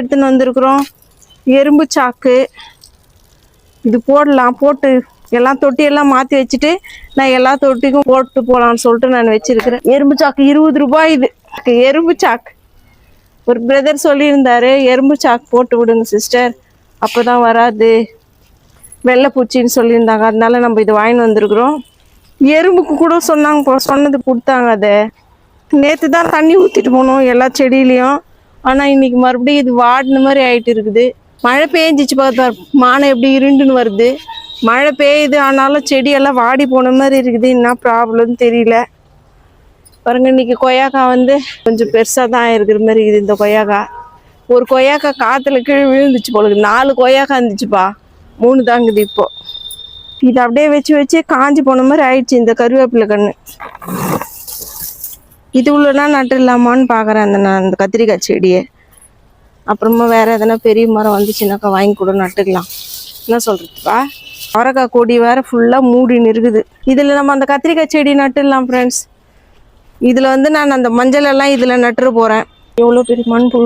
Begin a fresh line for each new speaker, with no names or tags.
எடுத்துன்னு வந்திருக்கிறோம். எறும்பு சாக்கு. இது போடலாம். போட்டு எல்லா தொட்டியெல்லாம் மாற்றி வச்சுட்டு நான் எல்லா தொட்டிக்கும் போட்டு போகலான்னு சொல்லிட்டு நான் வச்சுருக்கிறேன். எறும்பு சாக்கு இருபது ரூபாய் இது. எறும்பு சாக்கு. ஒரு பிரதர் சொல்லியிருந்தாரு எறும்பு சாக்கு போட்டு விடுங்க சிஸ்டர். அப்போ தான் வராது வெள்ளைப்பூச்சின்னு சொல்லியிருந்தாங்க. அதனால நம்ம இது வாங்கிட்டு வந்திருக்கிறோம். எறும்புக்கு கூட சொன்னாங்க சொன்னது கொடுத்தாங்க அதை. நேற்று தான் தண்ணி ஊற்றிட்டு போனோம் எல்லா செடியிலையும். ஆனால் இன்னைக்கு மறுபடியும் இது வாடின மாதிரி ஆயிட்டு இருக்குது. மழை பெஞ்சிச்சு பார்த்தா மானம் எப்படி இருண்டுன்னு வருது. மழை பெய்யுது ஆனாலும் செடியெல்லாம் வாடி போன மாதிரி இருக்குது. என்ன ப்ராப்ளம்னு தெரியல. பாருங்க இன்னைக்கு கொய்யாக்காய் வந்து கொஞ்சம் பெருசாக தான் இருக்கிற மாதிரி இருக்குது இந்த கொய்யாக்காய் ஒரு கொய்யாக்காய் காற்றுல கீழே விழுந்துச்சு போல நாலு கொய்யாக்காய் இருந்துச்சுப்பா. மூணு தாங்குது இப்போது இதை அப்படியே வச்சு வச்சு காஞ்சி போன மாதிரி ஆயிடுச்சு இந்த கருவேப்பிலை கன்று இது உள்ளனா நட்டுடலாமான்னு பார்க்குறேன் அந்த நான் அந்த கத்திரிக்காய் செடியை. அப்புறமா வேறு எதனா பெரிய மரம் வந்துச்சுனாக்கா வாங்கி கூட நட்டுக்கலாம். என்ன சொல்கிறதுப்பா அவரக்காய் கொடி வேறு ஃபுல்லாக மூடின்னு இருக்குது இதில் நம்ம அந்த கத்திரிக்காய் செடி நட்டுடலாம் ஃப்ரெண்ட்ஸ் இதில் வந்து நான் அந்த மஞ்சள் எல்லாம் இதில் நட்டுற போகிறேன் எவ்வளோ பெரிய மண்புழு